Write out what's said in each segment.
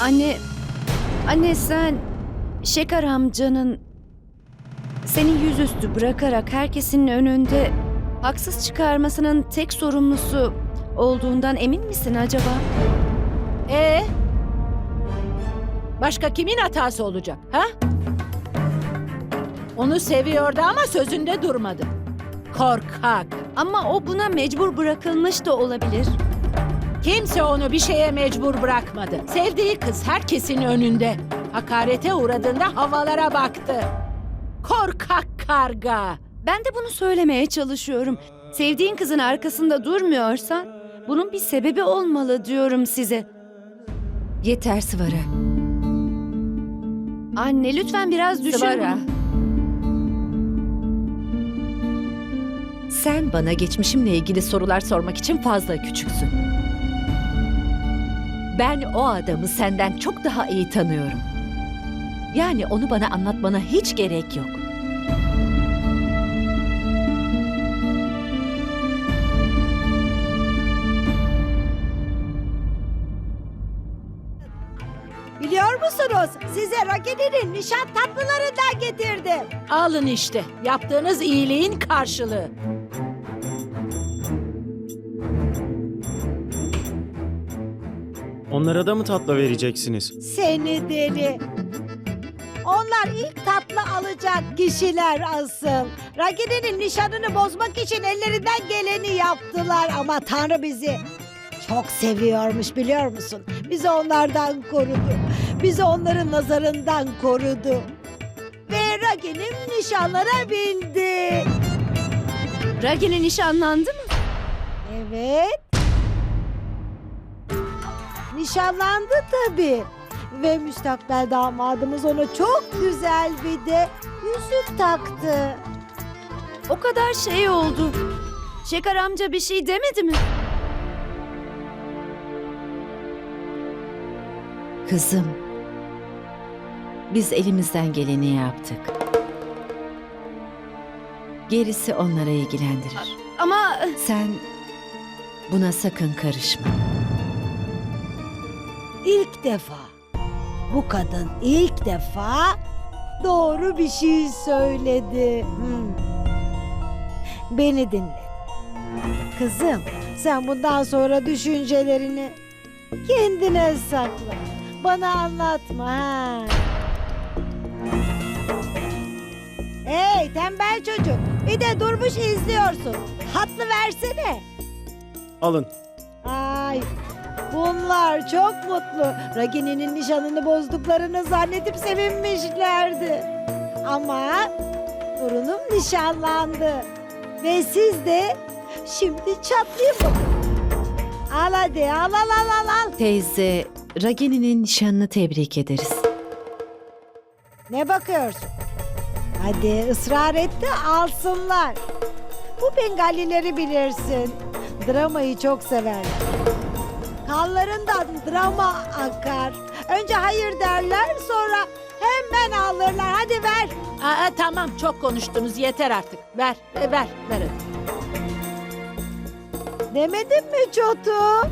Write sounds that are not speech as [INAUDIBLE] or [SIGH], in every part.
Anne, anne sen Şeker amcanın seni yüzüstü bırakarak herkesin önünde haksız çıkarmasının tek sorumlusu olduğundan emin misin acaba? Ee? Başka kimin hatası olacak ha? Onu seviyordu ama sözünde durmadı. Korkak. Ama o buna mecbur bırakılmış da olabilir. Kimse onu bir şeye mecbur bırakmadı. Sevdiği kız herkesin önünde. Hakarete uğradığında havalara baktı. Korkak karga. Ben de bunu söylemeye çalışıyorum. Sevdiğin kızın arkasında durmuyorsan bunun bir sebebi olmalı diyorum size. Yeter Sıvara. Anne lütfen biraz düşün. Sıvara. Sen bana geçmişimle ilgili sorular sormak için fazla küçüksün. Ben o adamı senden çok daha iyi tanıyorum. Yani onu bana anlatmana hiç gerek yok. Biliyor musunuz? Size Rakine'nin nişan tatlılarından getirdim. Alın işte. Yaptığınız iyiliğin karşılığı. Onlara da mı tatlı vereceksiniz? Seni deli. Onlar ilk tatlı alacak kişiler asıl. Rakine'nin nişanını bozmak için ellerinden geleni yaptılar ama Tanrı bizi çok seviyormuş biliyor musun? Bizi onlardan korudu. Bizi onların nazarından korudu. Ve Raginim nişanlanabildi. Ragini nişanlandı mı? Evet. Nişanlandı tabii. Ve müstakbel damadımız ona çok güzel bir de yüzük taktı. O kadar şey oldu. Şeker amca bir şey demedi mi? Kızım, biz elimizden geleni yaptık. Gerisi onlara ilgilendirir. Ama Sen buna sakın karışma. İlk defa bu kadın ilk defa doğru bir şey söyledi. Hmm. Beni dinle. Kızım sen bundan sonra düşüncelerini kendine sakla. Bana anlatma ha. Hey tembel çocuk bir de durmuş izliyorsun. Hatlı versene. Alın. Ay bunlar çok mutlu. Ragini'nin nişanını bozduklarını zannedip sevinmişlerdi. Ama torunum nişanlandı. Ve siz de şimdi çatlayın bakalım. Al hadi al al al al al. Teyze, Ragini'nin nişanını tebrik ederiz. Ne bakıyorsun? Hadi ısrar et de alsınlar. Bu Bengalileri bilirsin. Dramayı çok severler. Kanlarından drama akar. Önce hayır derler sonra hemen alırlar. Hadi ver. Aa, tamam çok konuştunuz yeter artık. Ver, e, ver, ver. hadi. Demedim mi Çotu?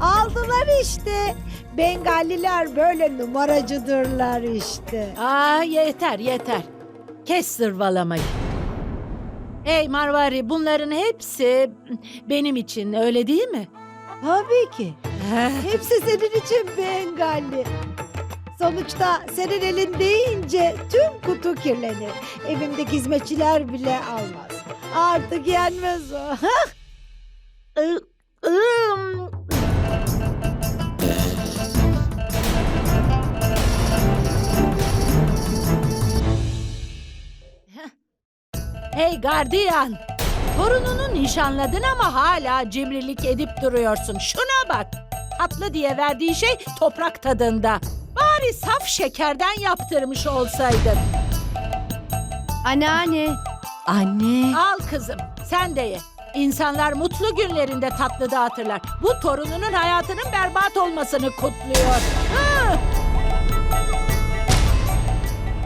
Aldılar işte. Bengaliler böyle numaracıdırlar işte. Aa yeter yeter. Kes zırvalamayı. Ey Marvari bunların hepsi benim için öyle değil mi? Tabii ki. [LAUGHS] Hepsi senin için Bengali. Sonuçta senin elin deyince tüm kutu kirlenir. Evimdeki hizmetçiler bile almaz. Artık yenmez o. [LAUGHS] Hey gardiyan. Torununu nişanladın ama hala cimrilik edip duruyorsun. Şuna bak. Tatlı diye verdiği şey toprak tadında. Bari saf şekerden yaptırmış olsaydın. anneanne Anne, Al kızım, sen de ye. İnsanlar mutlu günlerinde tatlı dağıtırlar. Bu torununun hayatının berbat olmasını kutluyor. Hı!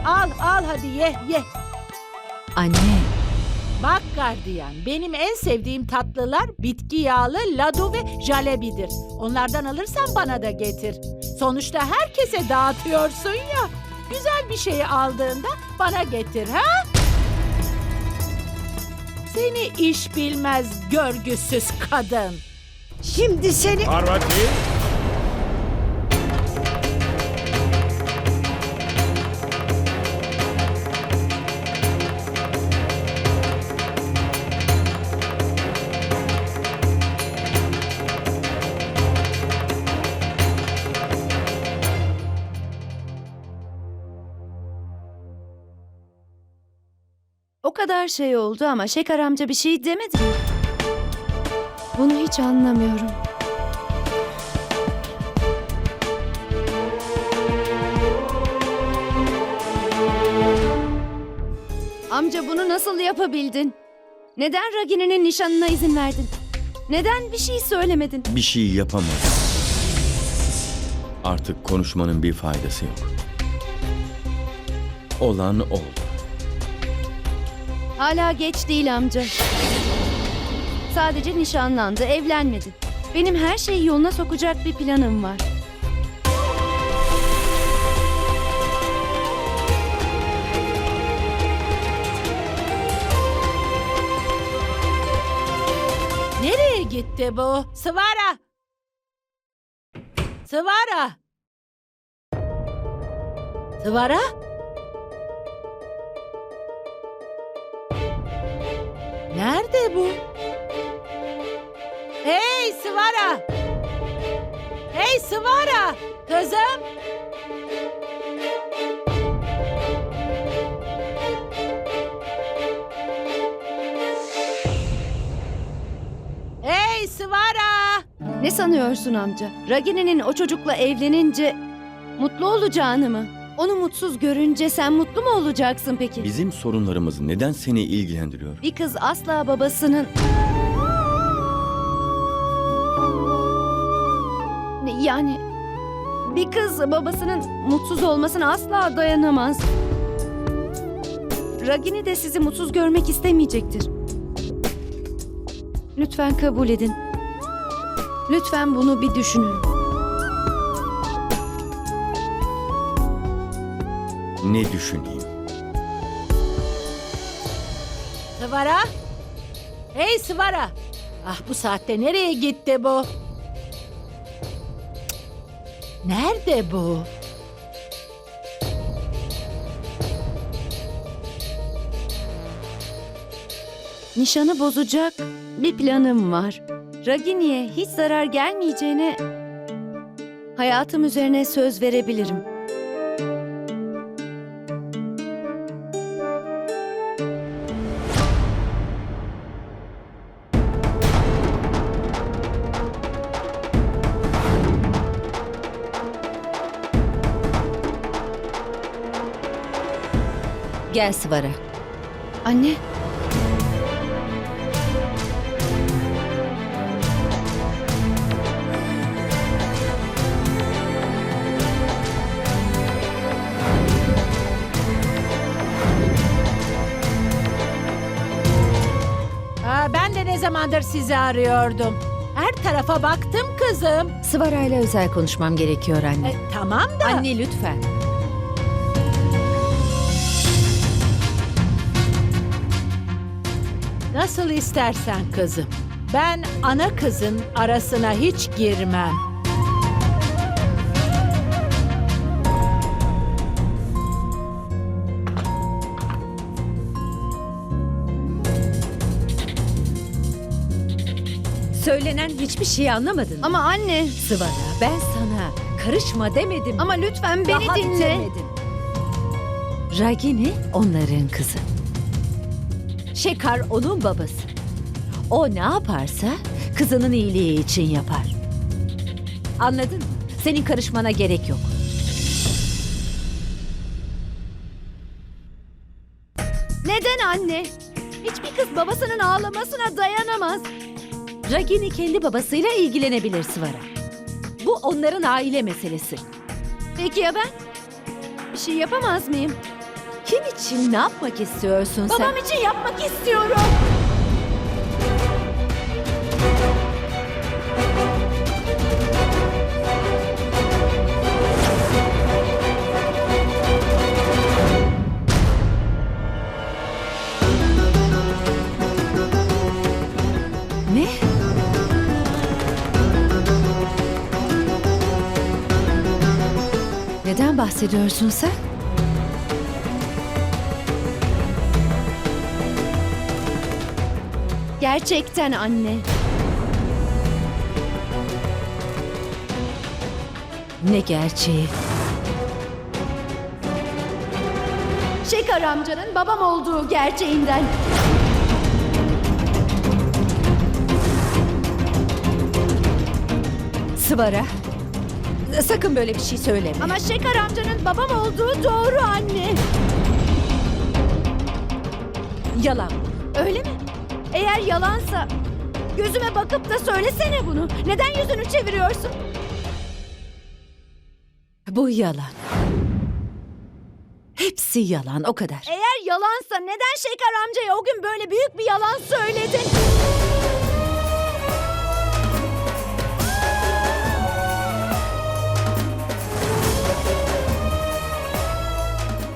Al, al hadi ye, ye. anne. Bak gardiyan, benim en sevdiğim tatlılar bitki yağlı ladu ve jalebidir. Onlardan alırsan bana da getir. Sonuçta herkese dağıtıyorsun ya. Güzel bir şeyi aldığında bana getir ha? Seni iş bilmez görgüsüz kadın. Şimdi seni... Parvati. Kadar şey oldu ama Şeker amca bir şey demedi? Bunu hiç anlamıyorum. Amca bunu nasıl yapabildin? Neden Ragini'nin nişanına izin verdin? Neden bir şey söylemedin? Bir şey yapamaz. Artık konuşmanın bir faydası yok. Olan oldu. Hala geç değil amca. Sadece nişanlandı, evlenmedi. Benim her şeyi yoluna sokacak bir planım var. Nereye gitti bu? Sıvara! Sıvara! Sıvara? Nerede bu? Hey Sıvara! Hey Sıvara! Kızım! Hey Sıvara! Ne sanıyorsun amca? Ragini'nin o çocukla evlenince mutlu olacağını mı? Onu mutsuz görünce sen mutlu mu olacaksın peki? Bizim sorunlarımız neden seni ilgilendiriyor? Bir kız asla babasının... Yani bir kız babasının mutsuz olmasına asla dayanamaz. Ragini de sizi mutsuz görmek istemeyecektir. Lütfen kabul edin. Lütfen bunu bir düşünün. Ne düşüneyim? Sıvara? Hey Sıvara! Ah bu saatte nereye gitti bu? Nerede bu? Nişanı bozacak bir planım var. Ragini'ye hiç zarar gelmeyeceğine hayatım üzerine söz verebilirim. Gel Sıvara. Anne, Aa, ben de ne zamandır sizi arıyordum. Her tarafa baktım kızım. Sıvara ile özel konuşmam gerekiyor anne. E, tamam da. Anne lütfen. Nasıl istersen kızım. Ben ana kızın arasına hiç girmem. Söylenen hiçbir şeyi anlamadın. ama anne, Sıvara ben sana karışma demedim. ama lütfen beni Daha dinle. bitirmedim. Ragini onların kızı. Şekar onun babası. O ne yaparsa kızının iyiliği için yapar. Anladın mı? Senin karışmana gerek yok. Neden anne? Hiçbir kız babasının ağlamasına dayanamaz. Ragini kendi babasıyla ilgilenebilir Sıvara. Bu onların aile meselesi. Peki ya ben? Bir şey yapamaz mıyım? Kim için ne yapmak istiyorsun sen? Babam için yapmak istiyorum. Ne? Neden bahsediyorsun sen? Gerçekten anne. Ne gerçeği? Şekar amcanın babam olduğu gerçeğinden. Sıvara. Sakın böyle bir şey söyleme. Ama Şekar amcanın babam olduğu doğru anne. Yalan. Öyle mi? Eğer yalansa gözüme bakıp da söylesene bunu. Neden yüzünü çeviriyorsun? Bu yalan. Hepsi yalan o kadar. Eğer yalansa neden Şekar amcaya o gün böyle büyük bir yalan söyledin?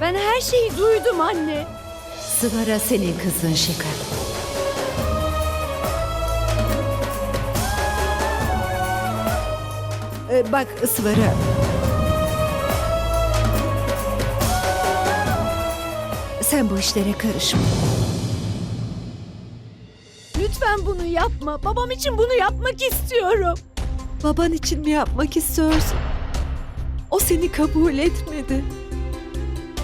Ben her şeyi duydum anne. Sıvara senin kızın Şeker. Ee, bak Sıvara. Sen bu işlere karışma. Lütfen bunu yapma. Babam için bunu yapmak istiyorum. Baban için mi yapmak istiyorsun? O seni kabul etmedi.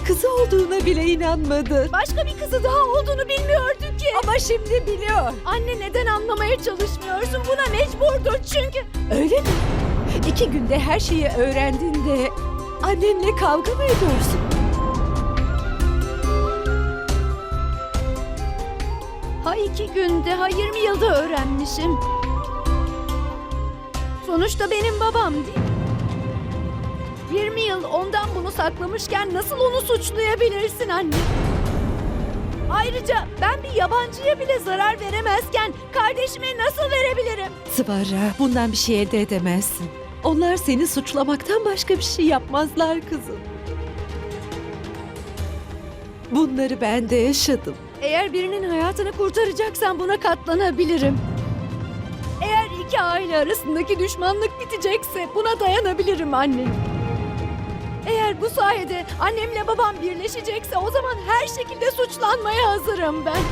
Kızı olduğuna bile inanmadı. Başka bir kızı daha olduğunu bilmiyordu ki. Ama şimdi biliyor. Anne neden anlamaya çalışmıyorsun? Buna mecburdur çünkü. Öyle mi? İki günde her şeyi öğrendiğinde annenle kavga mı ediyorsun? Ha iki günde, ha 20 yılda öğrenmişim. Sonuçta benim babam değil. 20 yıl ondan bunu saklamışken nasıl onu suçlayabilirsin anne? Ayrıca ben bir yabancıya bile zarar veremezken kardeşime nasıl verebilirim? Sıvara bundan bir şey elde edemezsin. Onlar seni suçlamaktan başka bir şey yapmazlar kızım. Bunları ben de yaşadım. Eğer birinin hayatını kurtaracaksan buna katlanabilirim. Eğer iki aile arasındaki düşmanlık bitecekse buna dayanabilirim anne. Eğer bu sayede annemle babam birleşecekse o zaman her şekilde suçlanmaya hazırım ben.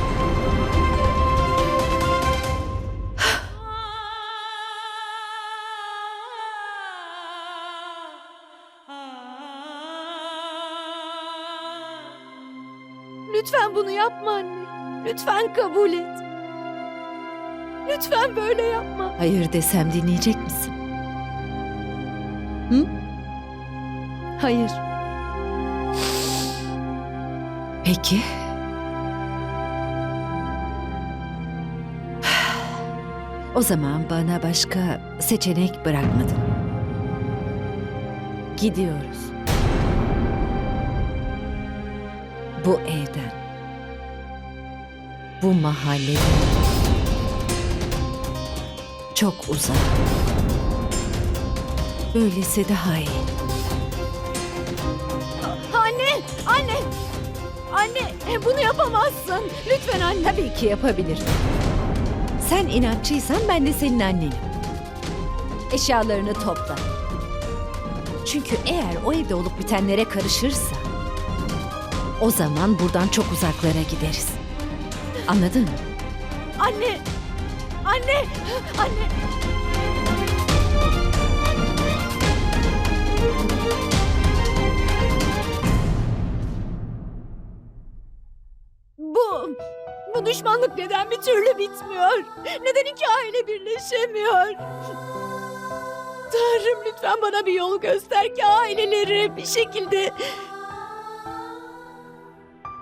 Lütfen bunu yapma anne. Lütfen kabul et. Lütfen böyle yapma. Hayır desem dinleyecek misin? Hayır. Peki. O zaman bana başka seçenek bırakmadın. Gidiyoruz. Bu evden. Bu mahalleden. Çok uzak. Böylesi daha iyi. Anne! Anne! E, Bunu yapamazsın. Lütfen anne. Tabii ki yapabilirim. Sen inatçıysan ben de senin annenim. Eşyalarını topla. Çünkü eğer o evde olup bitenlere karışırsa... ...o zaman buradan çok uzaklara gideriz. Anladın mı? Anne! Anne! Anne! Düşmanlık neden bir türlü bitmiyor? Neden iki aile birleşemiyor? Tanrım lütfen bana bir yol göster ki aileleri bir şekilde...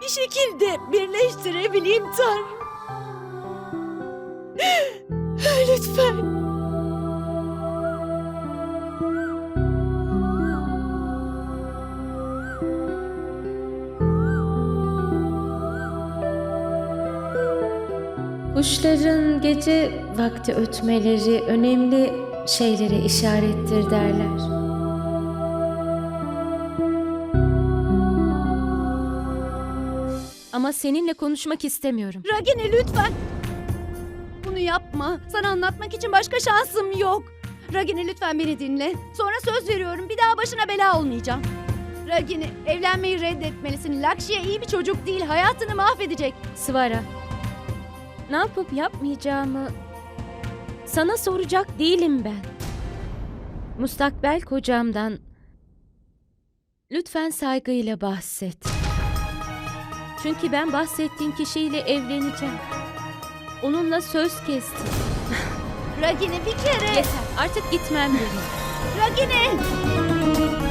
Bir şekilde birleştirebileyim Tanrım. Lütfen. Kuşların gece vakti ötmeleri önemli şeylere işarettir derler. Ama seninle konuşmak istemiyorum. Ragini lütfen. Bunu yapma. Sana anlatmak için başka şansım yok. Ragini lütfen beni dinle. Sonra söz veriyorum bir daha başına bela olmayacağım. Ragini evlenmeyi reddetmelisin. Lakşya iyi bir çocuk değil. Hayatını mahvedecek. Svara, ne yapıp yapmayacağımı sana soracak değilim ben. Mustakbel kocamdan lütfen saygıyla bahset. Çünkü ben bahsettiğin kişiyle evleneceğim. Onunla söz kestim. Ragini bir kere. Yeter, artık gitmem gerek. Ragini!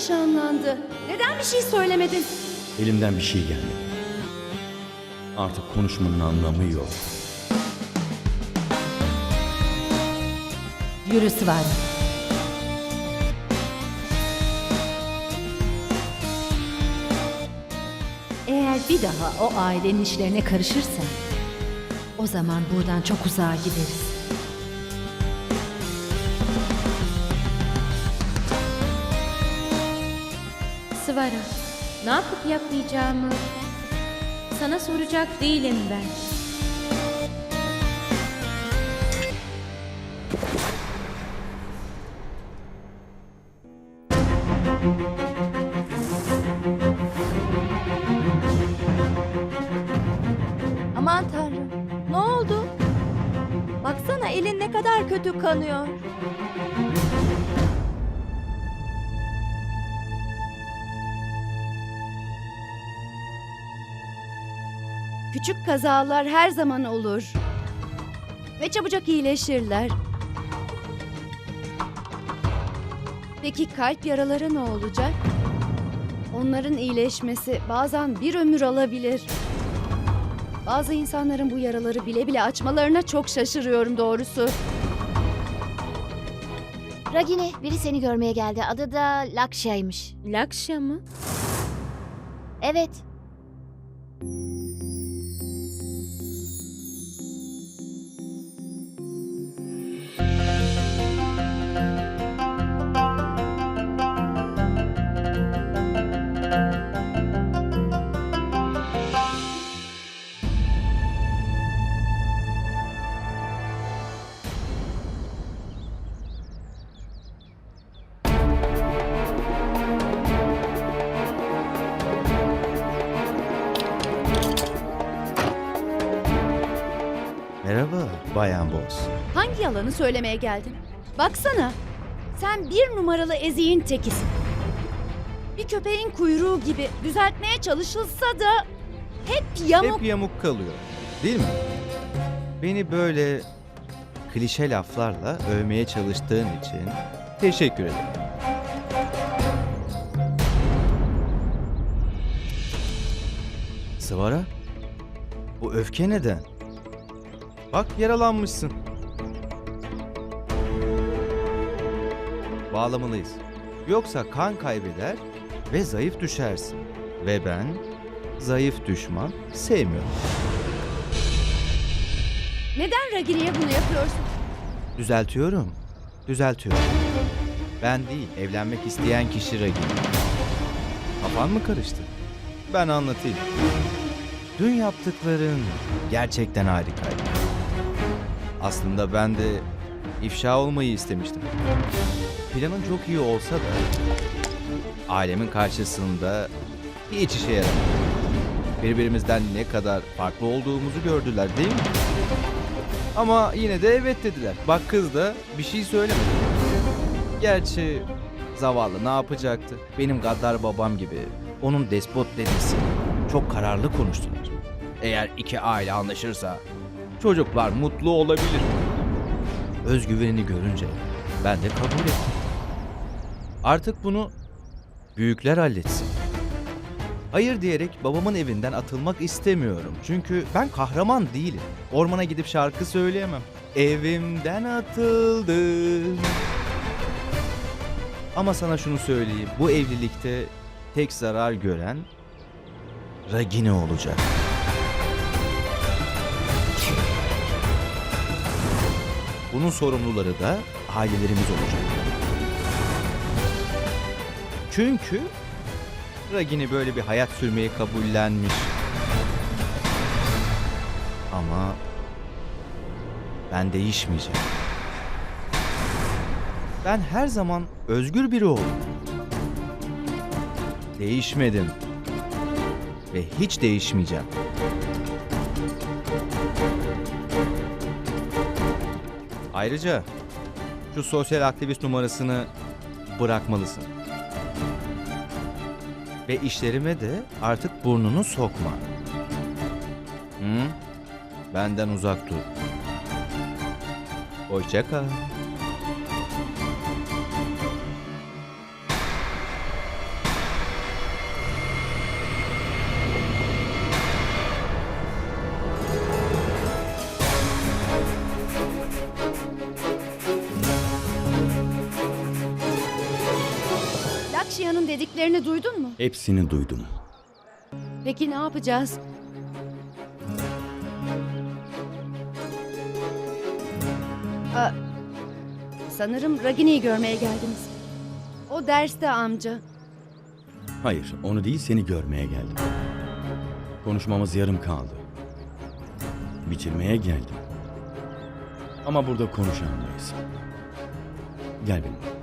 Nişanlandı. Neden bir şey söylemedin? Elimden bir şey gelmedi. Artık konuşmanın anlamı yok. Yürü Sıvara. Eğer bir daha o ailenin işlerine karışırsan, o zaman buradan çok uzağa gideriz. Svara, ne yapıp yapmayacağımı sana soracak değilim ben. Aman tanrım. Ne oldu? Baksana elin ne kadar kötü kanıyor. Küçük kazalar her zaman olur. Ve çabucak iyileşirler. Peki kalp yaraları ne olacak? Onların iyileşmesi bazen bir ömür alabilir. Bazı insanların bu yaraları bile bile açmalarına çok şaşırıyorum doğrusu. Ragini, biri seni görmeye geldi. Adı da Lakşa'ymış. Lakşa mı? Evet. Yalanı söylemeye geldin? Baksana. Sen bir numaralı eziğin tekisin. Bir köpeğin kuyruğu gibi düzeltmeye çalışılsa da hep yamuk. Hep yamuk kalıyor. Değil mi? Beni böyle klişe laflarla övmeye çalıştığın için teşekkür ederim. Sıvara? Bu öfke neden? Bak yaralanmışsın. Bağlamalıyız. Yoksa kan kaybeder ve zayıf düşersin. Ve ben zayıf düşman sevmiyorum. Neden Ragini'ye bunu yapıyorsun? Düzeltiyorum. Düzeltiyorum. Ben değil, evlenmek isteyen kişi Ragin. Kafan mı karıştı? Ben anlatayım. Dün yaptıkların gerçekten harikaydı. Aslında ben de ifşa olmayı istemiştim. Planın çok iyi olsa da ailemin karşısında hiç işe yaramadı. Birbirimizden ne kadar farklı olduğumuzu gördüler değil mi? Ama yine de evet dediler. Bak kız da bir şey söylemedi. Gerçi zavallı ne yapacaktı? Benim gaddar babam gibi onun despot dedesi çok kararlı konuştular. Eğer iki aile anlaşırsa çocuklar mutlu olabilir. Özgüvenini görünce ben de kabul ettim. Artık bunu büyükler halletsin. Hayır diyerek babamın evinden atılmak istemiyorum. Çünkü ben kahraman değilim. Ormana gidip şarkı söyleyemem. Evimden atıldım. Ama sana şunu söyleyeyim. Bu evlilikte tek zarar gören Ragini olacak. Bunun sorumluları da ailelerimiz olacak. Çünkü Ragini böyle bir hayat sürmeyi kabullenmiş. Ama ben değişmeyeceğim. Ben her zaman özgür biri oldum. Değişmedim. Ve hiç değişmeyeceğim. Ayrıca şu sosyal aktivist numarasını bırakmalısın. Ve işlerime de artık burnunu sokma. Hı? Benden uzak dur. Hoşça kal. Lakşia'nın dediklerini duydun mu? Hepsini duydum. Peki ne yapacağız? Aa, sanırım Ragini'yi görmeye geldiniz. O derste amca. Hayır, onu değil seni görmeye geldim. Konuşmamız yarım kaldı. Bitirmeye geldim. Ama burada konuşamayız. Gel benimle.